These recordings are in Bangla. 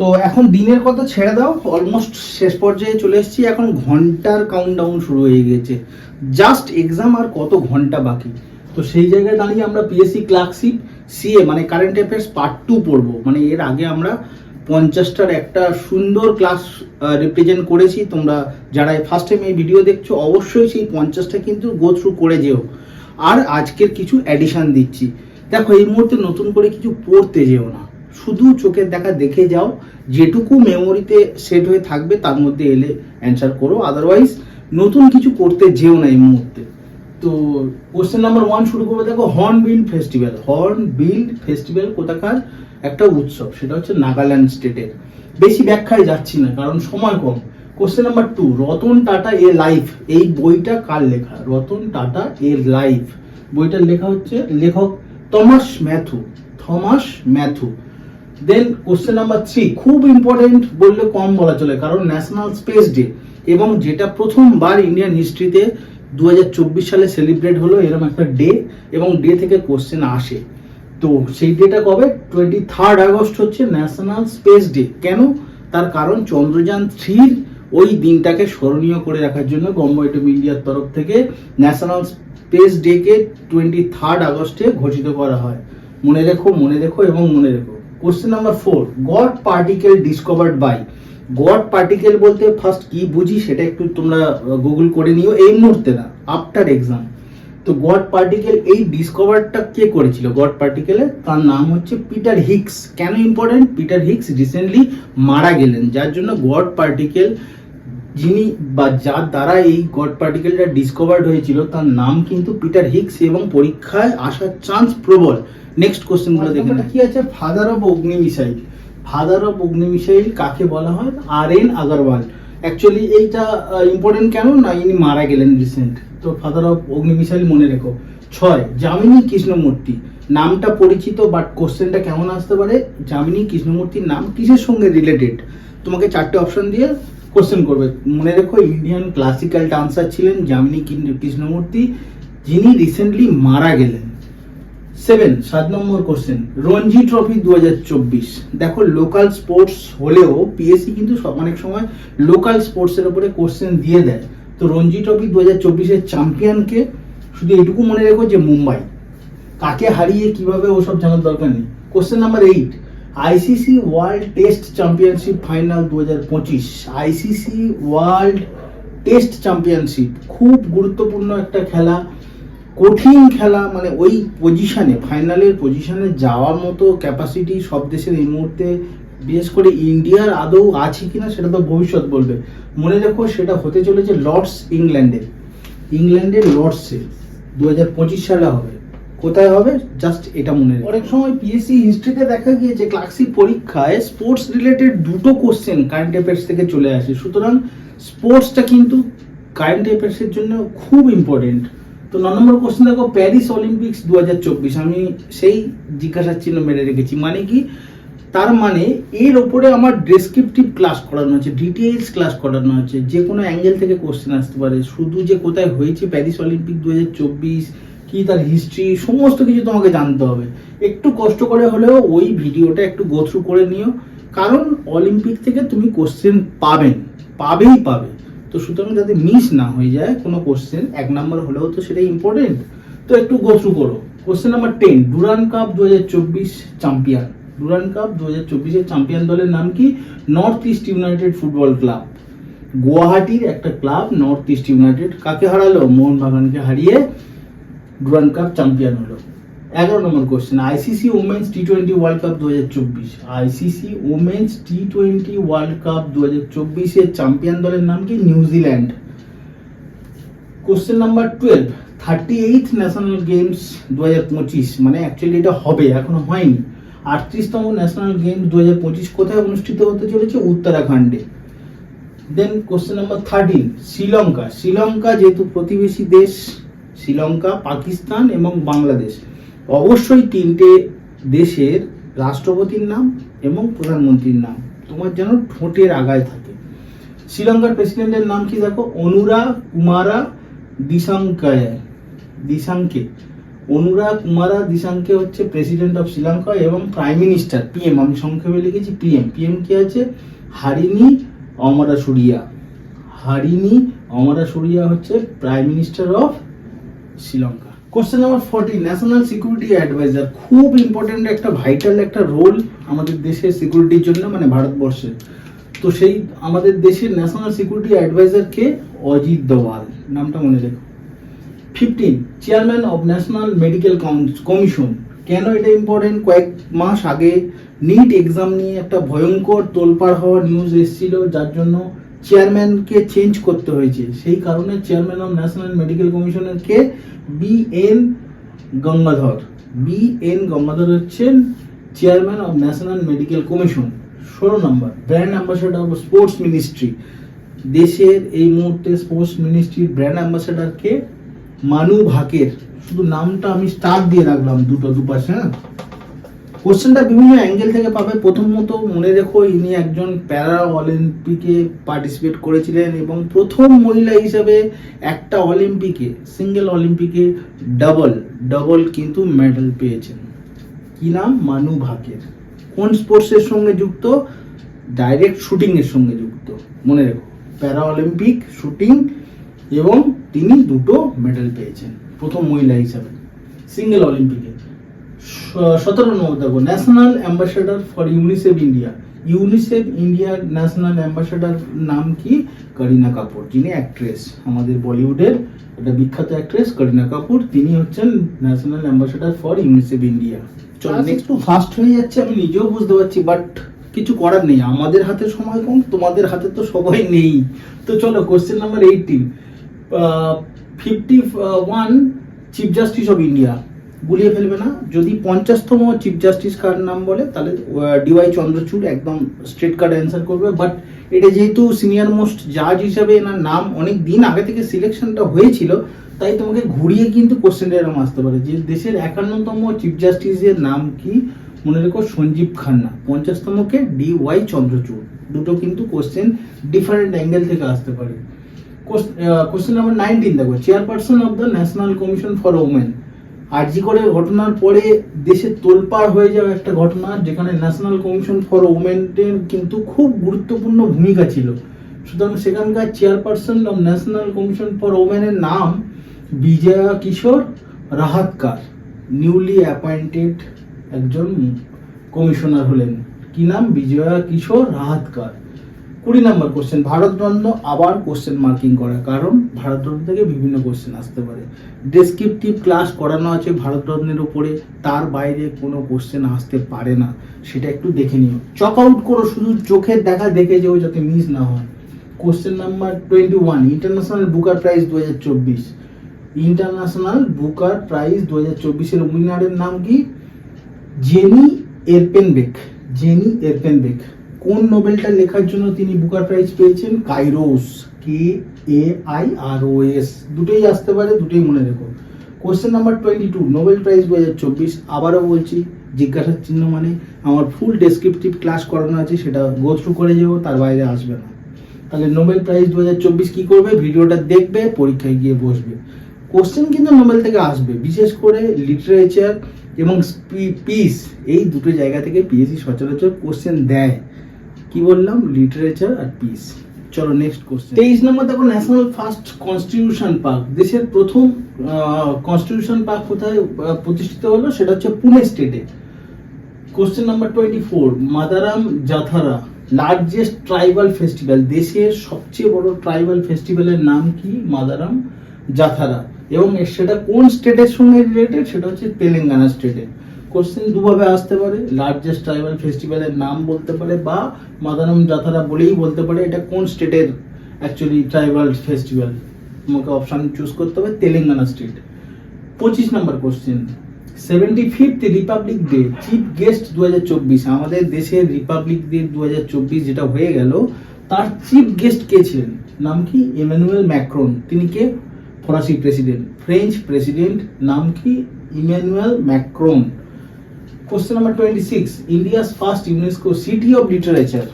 তো এখন দিনের কথা ছেড়ে দাও অলমোস্ট শেষ পর্যায়ে চলে এসেছি, এখন ঘণ্টার কাউন্টডাউন শুরু হয়ে গেছে জাস্ট এক্সাম আর কত ঘণ্টা বাকি? তো সেই জায়গায় দাঁড়িয়ে আমরা পিএসসি ক্লার্কশিপ সিএ মানে কারেন্ট অ্যাফেয়ার্স পার্ট টু পড়ব। মানে এর আগে আমরা পঞ্চাশটার একটা সুন্দর ক্লাস রিপ্রেজেন্ট করেছি। তোমরা যারা ফার্স্ট টাইম এই ভিডিও দেখছ, অবশ্যই সেই পঞ্চাশটা কিন্তু গো থ্রু করে যেও। আর আজকের কিছু অ্যাডিশন দিচ্ছি। দেখো, এই মুহূর্তে নতুন করে কিছু পড়তে যেও না। শুধু চোখের দেখা দেখে যাও, যেটুকু মেমোরিতে সেট হয়ে থাকবে, তার মধ্যে এলে অ্যান্সার করো। আদারওয়াইজ নতুন কিছু করতে যেও না এই মুহূর্তে। তো কোশ্চেন নাম্বার ওয়ান শুরু করব, দেখো hornbill festival hornbill festival কোথাকার একটা উৎসব, সেটা হচ্ছে নাগাল্যান্ড স্টেটের বেশি ব্যাখ্যায় যাচ্ছি না, কারণ সময় কম। Question number two Ratan Tata a life এই বইটা কার লেখা? রতন টাটা এ লাইফ বইটার লেখা হচ্ছে লেখক Thomas Mathew. Thomas Mathew. Then question number three খুব ইম্পর্টেন্ট বললে কম বলা চলে, কারণ ন্যাশনাল স্পেস ডে এবং যেটা প্রথমবার ইন্ডিয়ান হিস্ট্রিতে দু হাজার চব্বিশ সালে সেলিব্রেট হলো, এরকম একটা ডে এবং ডে থেকে কোশ্চেন আসে। তো সেই ডেটা কবে? টোয়েন্টি থার্ড আগস্ট হচ্ছে ন্যাশনাল স্পেস ডে কেন? তার কারণ চন্দ্রযান থ্রির ওই দিনটাকে স্মরণীয় করে রাখার জন্য গভর্নমেন্ট অফ ইন্ডিয়ার তরফ থেকে ন্যাশনাল স্পেস ডেকে টোয়েন্টি থার্ড আগস্টে ঘোষিত করা হয়। মনে রেখো মনে রেখো এবং মনে রেখো। Question number four God particle discovered by God particle বলতে ফার্স্ট কি বুঝি সেটা একটু তোমরা গুগল করে নিও এই মুহূর্তে না আফটার এক্সাম তো গড পার্টিকেল এই ডিসকভারটা কে করেছিল? গড পার্টিকেলে তার নাম হচ্ছে পিটার হিক্স কেন ইম্পর্টেন্ট পিটার হিক্স রিসেন্টলি মারা গেলেন। যার জন্য গড পার্টিকেল যিনি বা যার দ্বারা এই গড পার্টিকেলটা ডিসকভার্ড হয়েছিল, তার নাম কিন্তু পিটার হিক্স এবং পরীক্ষায় আসার চান্স প্রবল। নেক্সট কোশ্চেনগুলো দেখে না কি আছে? Father of Agni missile father of Agni missile কাকে বলা হয়? আর এন আগরওয়াল অ্যাকচুয়ালি এইটা ইম্পর্টেন্ট কেন? না ইনি মারা গেলেন রিসেন্ট তো ফাদার অফ অগ্নি মিসাইল মনে রেখো। ছয় যামিনী কৃষ্ণমূর্তি নামটা পরিচিত বাট কোশ্চেনটা কেমন আসতে পারে? যামিনী কৃষ্ণমূর্তির নাম কিসের সঙ্গে রিলেটেড তোমাকে চারটে অপশন দিয়ে কোশ্চেন করবে। মনে রেখো ইন্ডিয়ান ক্লাসিক্যাল ডান্সার ছিলেন যামিনী কৃষ্ণমূর্তি যিনি রিসেন্টলি মারা গেলেন। সেভেন, সাত নম্বর কোশ্চেন রঞ্জি ট্রফি দু হাজার চব্বিশ। দেখো লোকাল স্পোর্টস হলেও পিএসসি কিন্তু অনেক সময় লোকাল স্পোর্টসের উপরে কোশ্চেন দিয়ে দেয়। তো রঞ্জি ট্রফি দু হাজার চব্বিশের চ্যাম্পিয়নকে শুধু এটুকু মনে রেখো যে মুম্বাই। কাকে হারিয়ে কীভাবে ওসব জানার দরকার নেই। Question number eight ICC world test championship final দু হাজার পঁচিশ। আইসিসি ওয়ার্ল্ড টেস্ট চ্যাম্পিয়নশিপ খুব গুরুত্বপূর্ণ একটা খেলা। কঠিন খেলা মানে ওই পজিশনে ফাইনালের পজিশনে যাওয়ার মতো ক্যাপাসিটি সব দেশের এই মুহূর্তে, বিশেষ করে ইন্ডিয়ার আদৌ আছে কিনা সেটা তো ভবিষ্যৎ বলবে। মনে রেখো সেটা হতে চলেছে লর্ডস ইংল্যান্ডে ইংল্যান্ডের লর্ডসে দু হাজার পঁচিশ সালে হবে। কোথায় হবে? জাস্ট এটা মনে রেখো। অনেক সময় পিএসসি হিস্ট্রিতে দেখা গিয়েছে ক্লাসিক পরীক্ষায় স্পোর্টস রিলেটেড দুটো কোশ্চেন কারেন্ট অ্যাফেয়ার্স থেকে চলে আসে। সুতরাং স্পোর্টসটা কিন্তু কারেন্ট অ্যাফেয়ার্সের জন্য খুব ইম্পর্টেন্ট তো ন নম্বর কোশ্চেন দেখো প্যারিস অলিম্পিক্স দু হাজার চব্বিশ। আমি সেই জিজ্ঞাসার চিহ্ন মেরে রেখেছি। মানে কি? তার মানে এর ওপরে আমার ডেসক্রিপটিভ ক্লাস করানো হচ্ছে ডিটেলস ক্লাস করানো হচ্ছে যে কোনো অ্যাঙ্গেল থেকে কোশ্চেন আসতে পারে। শুধু যে কোথায় হয়েছে প্যারিস অলিম্পিক দু হাজার চব্বিশ, কি তার হিস্ট্রি সমস্ত কিছু তোমাকে জানতে হবে। একটু কষ্ট করে হলেও ওই ভিডিওটা একটু গো থ্রু করে নিও। কারণ অলিম্পিক থেকে তুমি কোশ্চেন পাবেন, পাবেই পাবে। তো সুতরাং যাতে মিস না হয়ে যায় কোনো কোশ্চেন এক নাম্বার হলেও তো সেটা ইম্পর্টেন্ট তো একটু গো করো। Question number ten Durand cup দু হাজার চব্বিশ চ্যাম্পিয়ন ডুরান কাপ দু হাজার চব্বিশের চ্যাম্পিয়ন দলের নাম কি? North East United football club গুয়াহাটির একটা ক্লাব নর্থ ইস্ট ইউনাইটেড কাকে হারালো? মোহনবাগানকে হারিয়ে ডুরান কাপ চ্যাম্পিয়ন হলো। এগারো নম্বর question ICC women's T twenty world cup দু হাজার চব্বিশ। ICC women's T twenty world cup দু হাজার চব্বিশের চ্যাম্পিয়ন দলের নাম কি? New Zealand question number twelve thirty eight national games দু হাজার পঁচিশ মানে অ্যাকচুয়ালি এটা হবে, এখনও হয়নি। আটত্রিশতম ন্যাশনাল গেমস দু হাজার পঁচিশ কোথায় অনুষ্ঠিত হতে চলেছে? উত্তরাখণ্ডে। Then question number thirteen Sri Lanka. Sri Lanka যেহেতু প্রতিবেশী দেশ, শ্রীলঙ্কা, পাকিস্তান এবং বাংলাদেশ। অবশ্যই তিনটে দেশের রাষ্ট্রপতির নাম এবং প্রধানমন্ত্রীর নাম। তোমার যেন ঠোঁটের আগায় থাকে। শ্রীলঙ্কার প্রেসিডেন্টের নাম কি দেখো? অনুরা কুমারা দিশাঙ্কায়। দিশাঙ্কে। অনুরা কুমারা দিশাঙ্কে হচ্ছে প্রেসিডেন্ট অফ শ্রীলঙ্কা এবং প্রাইম মিনিস্টার পিএম আমি সংক্ষেপে লিখেছি পিএম পিএম কি আছে? হারিনি অমরা সুরিয়া হারিনি অমরা সুরিয়া হচ্ছে prime minister of Sri Lanka. Question number forty national security advisor খুব ইম্পর্টেন্ট একটা ভাইটাল একটা রোল আমাদের দেশের সিকিউরিটির জন্য মানে ভারতবর্ষের। তো সেই আমাদের দেশের ন্যাশনাল সিকিউরিটি অ্যাডভাইজার কে অজিত দোভাল, নামটা মনে রেখো। Fifteen chairman of national medical commission কেন এটা ইম্পর্টেন্ট কয়েক মাস আগে নিট এক্সাম নিয়ে একটা ভয়ঙ্কর তোলপাড় হওয়ার নিউজ এসেছিল, যার জন্য চেয়ারম্যানকে চেঞ্জ করতে হয়েছে। সেই কারণে চেয়ারম্যান অফ ন্যাশনাল মেডিকেল কমিশনের K B N Gangadhar. B N Gangadhar হচ্ছেন chairman of National Medical Commission ষোলো নম্বর। Brand ambassador of sports ministry দেশের এই মুহূর্তে স্পোর্টস মিনিস্ট্রির ব্র্যান্ড অ্যাম্বাসেডর কে মানু ভাকের। শুধু নামটা আমি স্টার দিয়ে রাখলাম দুটো দুপাশে হ্যাঁ? কোশ্চেনটা বিভিন্ন অ্যাঙ্গেল থেকে পাবে। প্রথমত মনে রেখো, ইনি একজন প্যারা অলিম্পিকে পার্টিসিপেট করেছিলেন এবং প্রথম মহিলা হিসাবে একটা অলিম্পিকে সিঙ্গেল অলিম্পিকে ডাবল ডাবল কিন্তু মেডেল পেয়েছেন। কি নাম? মানু ভাকের। কোন স্পোর্টসের সঙ্গে যুক্ত? ডাইরেক্ট শুটিং এর সঙ্গে যুক্ত। মনে রেখো প্যারা অলিম্পিক শুটিং এবং তিনি দুটো মেডেল পেয়েছেন, প্রথম মহিলা হিসাবে সিঙ্গেল অলিম্পিকে সতেরো নম্বর দেখো national ambassador for UNICEF India UNICEF ইন্ডিয়ার ন্যাশনাল অ্যাম্বাসেডর নাম কি? করিনা কাপুর যিনি অ্যাক্ট্রেস আমাদের বলিউডের একটা বিখ্যাত অ্যাক্ট্রেস করিনা কাপুর তিনি হচ্ছেন national ambassador for UNICEF India চলো নেক্সট একটু ফাস্ট হয়ে যাচ্ছে আমি নিজেও বুঝতে পারছি বাট কিছু করার নেই। আমাদের হাতে সময় কম তোমাদের হাতে তো সবাই নেই। তো চলো question number eighteen fifty one chief justice of India গুলিয়ে ফেলবে না। যদি পঞ্চাশতম চিফ জাস্টিস কার নাম বলে, তাহলে ডিওয়াই চন্দ্রচূড় একদম স্ট্রেট কার্ড অ্যান্সার করবে। বাট এটা যেহেতু সিনিয়র মোস্ট জাজ হিসাবে এনার নাম অনেক দিন আগে থেকে সিলেকশনটা হয়েছিল, তাই তোমাকে ঘুরিয়ে কিন্তু কোশ্চেনটা এরকম আসতে পারে। যে দেশের একান্নতম চিফ জাস্টিসের নাম কি? মনে রেখো সঞ্জীব খান্না পঞ্চাশতমকে ডি ওয়াই চন্দ্রচূড়। দুটো কিন্তু কোশ্চেন ডিফারেন্ট অ্যাঙ্গেল থেকে আসতে পারে। কোশ্চেন নাম্বার নাইনটিন দেখো। Chairperson of the national commission for women R G করে ঘটনার পরে দেশে তোলপাড় হয়ে যাওয়া একটা ঘটনা যেখানে ন্যাশনাল কমিশন ফর ওমেনের কিন্তু খুব গুরুত্বপূর্ণ ভূমিকা ছিল। সুতরাং সেখানকার chairperson of National Commission for ওমেনের নাম বিজয়া কিশোর রাহাতকার নিউলি অ্যাপয়েন্টেড একজন কমিশনার হলেন। কি নাম? বিজয়া কিশোর রাহাতকার। কুড়ি নম্বর কোশ্চেন ভারতরত্ন আবার কোশ্চেন মার্কিং করা। কারণ ভারতরত্ন থেকে বিভিন্ন কোশ্চেন আসতে পারে। ডেসক্রিপটিভ ক্লাস করানো আছে ভারতরত্নের উপরে, তার বাইরে কোনো কোশ্চেন আসতে পারে না। সেটা একটু দেখে নিও। চক আউট করো, শুধু চোখের দেখা দেখে যেও যাতে মিস না হয়। Question number twenty one international Booker prize দু হাজার চব্বিশ। ইন্টারন্যাশনাল বুকার প্রাইজ দু হাজার চব্বিশের উইনারের নাম কি? জেনি এরপেনবেক জেনি এরপেনবেক কোন নোবেলটা লেখার জন্য তিনি বুকার প্রাইজ পেয়েছেন? Kairos. K? A, I, R, O, S. দুটোই আসতে পারে, দুটোই মনে রেখো। Question number twenty two Nobel prize দু হাজার চব্বিশ। আবারও বলছি, জিজ্ঞাসার চিহ্ন মানে আমার ফুল ডেসক্রিপটিভ ক্লাস করানো আছে, সেটা গো থ্রু করে যাব, তার বাইরে আসবে না। তাহলে নোবেল প্রাইজ দু হাজার চব্বিশ কী করবে? ভিডিওটা দেখবে, পরীক্ষায় গিয়ে বসবে। কোশ্চেন কিন্তু নোবেল থেকে আসবে, বিশেষ করে লিটারেচার এবং পিস এই দুটো জায়গা থেকে পিএসসি সচরাচর কোশ্চেন দেয়। কি বললাম? লিটারেচার আর পিস চলো নেক্সট কোশ্চেন তেইশ নম্বর দেখো ন্যাশনাল ফার্স্ট কনস্টিটিউশন পার্ক দেশের প্রথম কনস্টিটিউশন পার্ক কোথায় প্রতিষ্ঠিত হলো? সেটা হচ্ছে পুনে স্টেটে question number twenty four Medaram Jathara largest tribal festival দেশের সবচেয়ে বড় ট্রাইবাল ফেস্টিভ্যালের নাম কি? মাদারাম জাথারা এবং সেটা কোন স্টেটের সঙ্গে রিলেটেড সেটা হচ্ছে তেলেঙ্গানা স্টেটে কোশ্চেন দুভাবে আসতে পারে লার্জেস্ট ট্রাইবাল ফেস্টিভ্যালের নাম বলতে পারে বা মাদারাম জাথারা বলেই বলতে পারে এটা কোন স্টেটের অ্যাকচুয়ালি ট্রাইবাল ফেস্টিভ্যাল তোমাকে অপশান চুজ করতে হবে, তেলেঙ্গানা স্টেট পঁচিশ নম্বর question seventy fifth republic day chief guest দু হাজার চব্বিশ, আমাদের দেশের রিপাবলিক ডে দু হাজার চব্বিশ যেটা হয়ে গেল, তার চিফ গেস্ট কে ছিলেন? নাম কি? Emmanuel Macron. তিনি কে? ফরাসি প্রেসিডেন্ট ফ্রেঞ্চ প্রেসিডেন্ট নাম কি? Emmanuel Macron. Question number twenty six India's first UNESCO city of literature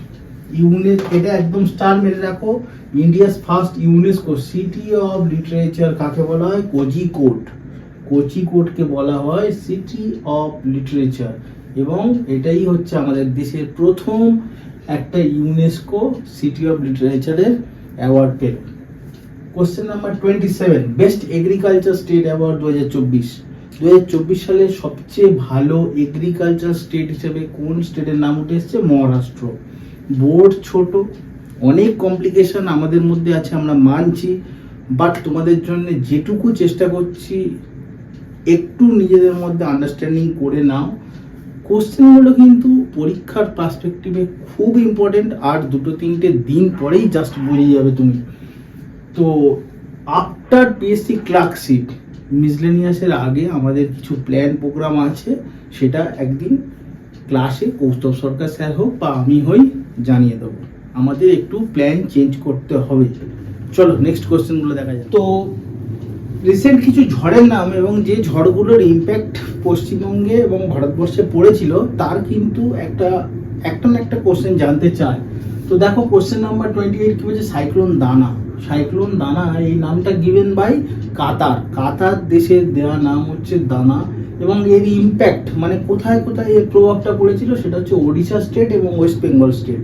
ইউনেস এটা একদম স্টার মেরে রাখো। India's first UNESCO city of literature কাকে বলা হয়? কোজিকোড কোচিকোটকে বলা হয় সিটি অফ লিটারেচার এবং এটাই হচ্ছে আমাদের দেশের প্রথম একটা ইউনেস্কো সিটি অফ লিটারেচারের অ্যাওয়ার্ড পেল। Question number twenty seven best agriculture state award দু হাজার চব্বিশ। দু হাজার চব্বিশ সালে সবচেয়ে ভালো এগ্রিকালচার স্টেট হিসেবে কোন স্টেটের নাম উঠে এসছে? মহারাষ্ট্র। বোর্ড ছোট, অনেক কমপ্লিকেশন আমাদের মধ্যে আছে, আমরা মানছি বাট তোমাদের জন্য যেটুকু চেষ্টা করছি, একটু নিজেদের মধ্যে আন্ডারস্ট্যান্ডিং করে নাও। কোশ্চেনগুলো কিন্তু পরীক্ষার পার্সপেক্টিভে খুব ইম্পর্টেন্ট আর দুটো তিনটে দিন পরেই জাস্ট বুঝে যাবে তুমি। তো আফটার পিএসসি ক্লার্কশিপ মিসলেনিয়াসের আগে আমাদের কিছু প্ল্যান প্রোগ্রাম আছে, সেটা একদিন ক্লাসে কৌস্তব সরকার স্যার হোক বা আমি হই জানিয়ে দেবো। আমাদের একটু প্ল্যান চেঞ্জ করতে হবে। চলো নেক্সট কোশ্চেনগুলো দেখা যায় তো রিসেন্ট কিছু ঝড়ের নাম এবং যে ঝড়গুলোর ইম্প্যাক্ট পশ্চিমবঙ্গে এবং ভারতবর্ষে পড়েছিল, তার কিন্তু একটা একটা না একটা কোশ্চেন জানতে চায় তো দেখো কোশ্চেন নাম্বার টোয়েন্টি এইট কি বলছে? সাইক্লোন দানা। সাইক্লোন দানা, এই নামটা গিভেন বাই কাতার। কাতার দেশের দেওয়া নাম হচ্ছে দানা এবং এর ইম্প্যাক্ট মানে কোথায় কোথায় এর প্রভাবটা পড়েছিল সেটা হচ্ছে ওড়িশা স্টেট এবং ওয়েস্ট বেঙ্গল স্টেট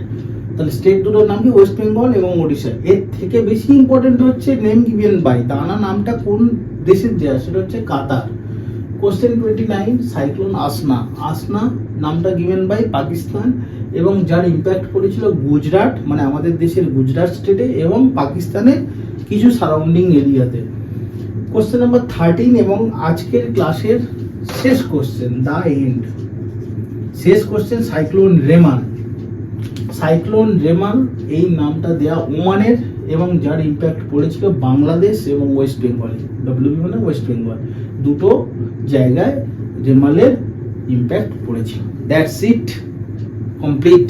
তাহলে স্টেট দুটোর নাম কি? ওয়েস্ট বেঙ্গল এবং ওড়িশা এর থেকে বেশি ইম্পর্টেন্ট হচ্ছে নেম গিভেন বাই দানা নামটা কোন দেশের দেওয়া সেটা হচ্ছে Qatar. Question twenty nine cyclone Asna Asna নামটা গিভেন বাই পাকিস্তান এবং যার ইম্প্যাক্ট পড়েছিল গুজরাট মানে আমাদের দেশের গুজরাট স্টেটে এবং পাকিস্তানের কিছু সারাউন্ডিং এরিয়াতে কোশ্চেন নাম্বার থার্টিন এবং আজকের ক্লাসের শেষ কোশ্চেন দা এন্ড শেষ question cyclone Remal cyclone Remal এই নামটা দেয়া ওমানের এবং যার ইম্প্যাক্ট পড়েছিল বাংলাদেশ এবং ওয়েস্ট বেঙ্গলে ডব্লিউবি মানে ওয়েস্ট বেঙ্গল দুটো জায়গায় রেমালের ইম্প্যাক্ট পড়েছিল। দ্যাটস ইট কমপ্লিট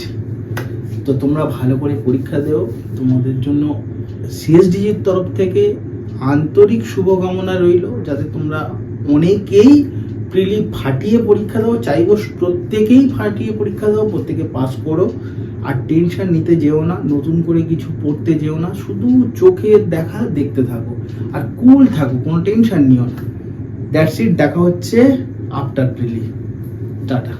তো তোমরা ভালো করে পরীক্ষা দেও। তোমাদের জন্য সিএসডিজির তরফ থেকে আন্তরিক শুভকামনা রইল, যাতে তোমরা অনেকেই প্রিলি ফাটিয়ে পরীক্ষা দাও, চাইব প্রত্যেকেই ফাটিয়ে পরীক্ষা দাও, প্রত্যেকে পাস করো। আর টেনশন নিতে যেও না, নতুন করে কিছু পড়তে যেও না, শুধু চোখের দেখা, দেখতে থাকো। আর কুল থাকো, কোনো টেনশন নিও না। দ্যাটস ইট দেখা হচ্ছে আফটার প্রিলি টাটা।